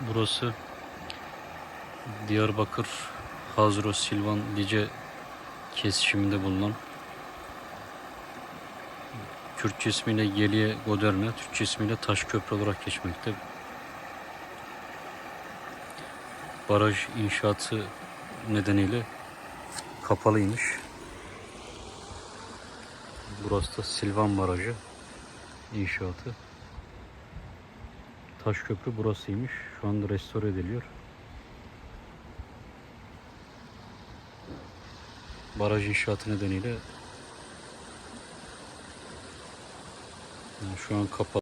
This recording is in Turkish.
Burası Diyarbakır Hazro Silvan Lice kesişiminde bulunan Kürtçe ismiyle Geliye Goderne, Türkçe ismiyle Taşköprü olarak geçmekte. Baraj inşaatı nedeniyle kapalıymış. Burası da Silvan Barajı inşaatı. Taşköprü burasıymış. Şu anda restore ediliyor. Baraj inşaatı nedeniyle yani şu an kapalı.